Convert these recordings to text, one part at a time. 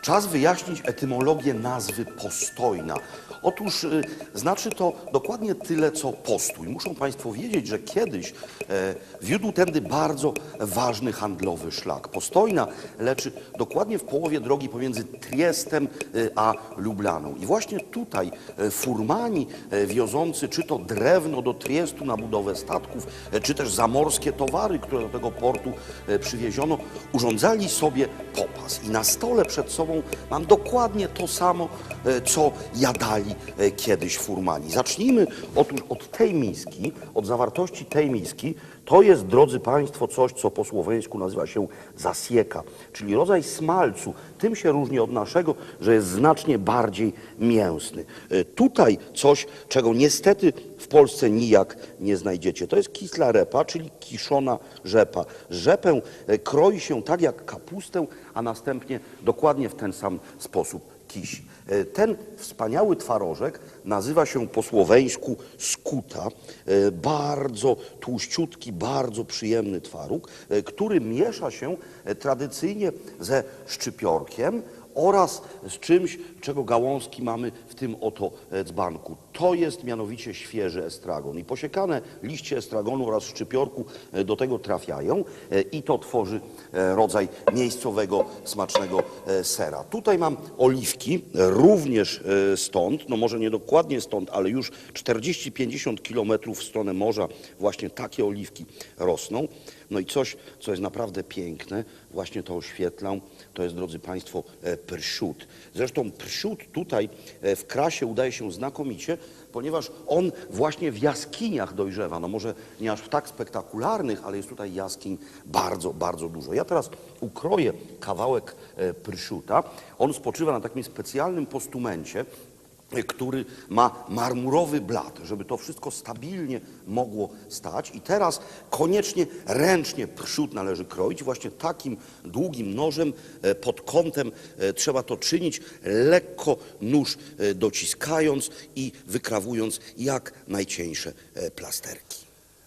Czas wyjaśnić etymologię nazwy postojna. Otóż y, znaczy to dokładnie tyle, co postój. Muszą Państwo wiedzieć, że kiedyś e, wiódł tędy bardzo ważny handlowy szlak. Postojna leczy dokładnie w połowie drogi pomiędzy Triestem y, a Lublaną. I właśnie tutaj e, furmani e, wiozący czy to drewno do Triestu na budowę statków, czy też zamorskie towary, które do tego portu przywieziono, urządzali sobie popas. I na stole przed sobą mam dokładnie to samo, co jadali e, kiedyś furmani. Zacznijmy otóż od tej miski, od zawartości tej miski. To jest, drodzy Państwo, coś, co po słoweńsku nazywa się zasieka, czyli rodzaj smalcu. Tym się różni od naszego, że jest znacznie bardziej mięsny. E, Tutaj coś, czego niestety w Polsce nijak nie znajdziecie. To jest kisla repa, czyli kiszona rzepa. Rzepę e, kroi się tak jak kapustę, a następnie dokładnie w ten sam sposób kisi. E, Ten wspaniały twarożek nazywa się po słoweńsku skuta. E, Bardzo tłuściutki, bardzo przyjemny twaróg, e, który miesza się tradycyjnie ze szczypiorkiem oraz z czymś, czego gałązki mamy w tym oto e, dzbanku. To jest mianowicie świeży estragon. I posiekane liście estragonu oraz szczypiorku e, do tego trafiają e, i to tworzy rodzaj miejscowego, smacznego sera. Tutaj mam oliwki, również stąd, no może nie dokładnie stąd, ale już 40-50 kilometrów w stronę morza właśnie takie oliwki rosną. No i coś, co jest naprawdę piękne, właśnie to oświetlam, to jest, drodzy Państwo, prszut. Zresztą prszut tutaj e, w krasie udaje się znakomicie, ponieważ on właśnie w jaskiniach dojrzewa. No może nie aż tak spektakularnych, ale jest tutaj jaskiń bardzo, bardzo dużo. Ja teraz ukroję kawałek e, prszuta. On spoczywa na takim specjalnym postumencie, który ma marmurowy blat, żeby to wszystko stabilnie mogło stać. I teraz koniecznie ręcznie przód należy kroić. Właśnie takim długim nożem e, pod kątem e, trzeba to czynić, lekko nóż e, dociskając i wykrawując jak najcieńsze plasterki.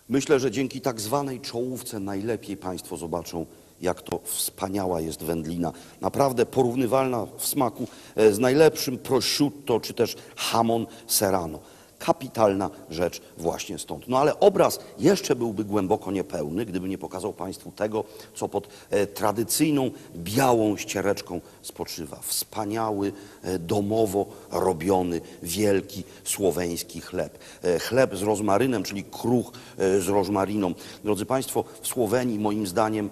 Myślę, że dzięki tak zwanej czołówce najlepiej Państwo zobaczą, jak to wspaniała jest wędlina. Naprawdę porównywalna w smaku e, z najlepszym prosciutto czy też hamon serrano. Kapitalna rzecz właśnie stąd. No ale obraz jeszcze byłby głęboko niepełny, gdyby nie pokazał Państwu tego, co pod e, tradycyjną białą ściereczką spoczywa. Wspaniały, e, domowo robiony, wielki słoweński chleb. E, chleb z rozmarynem, czyli kruch z rozmariną. Drodzy Państwo, w Słowenii moim zdaniem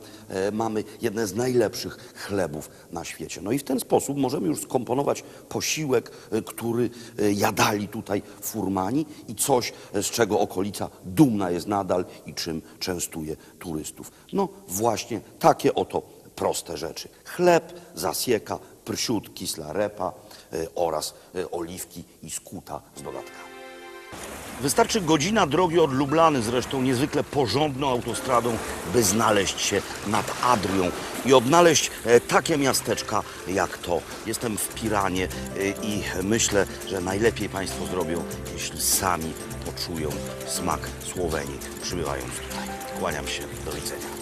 mamy jedne z najlepszych chlebów na świecie. No i w ten sposób możemy już skomponować posiłek, który jadali tutaj furmani i coś, z czego okolica dumna jest nadal i czym częstuje turystów. No właśnie takie oto proste rzeczy. Chleb, zasieka, prsiut, kisla repa e, oraz e, oliwki i skuta z dodatkami. Wystarczy godzina drogi od Lublany, zresztą niezwykle porządną autostradą, by znaleźć się nad Adrią i odnaleźć e, takie miasteczka jak to. Jestem w Piranie e, i myślę, że najlepiej Państwo zrobią, jeśli sami poczują smak Słowenii, przybywając tutaj. Kłaniam się, do widzenia.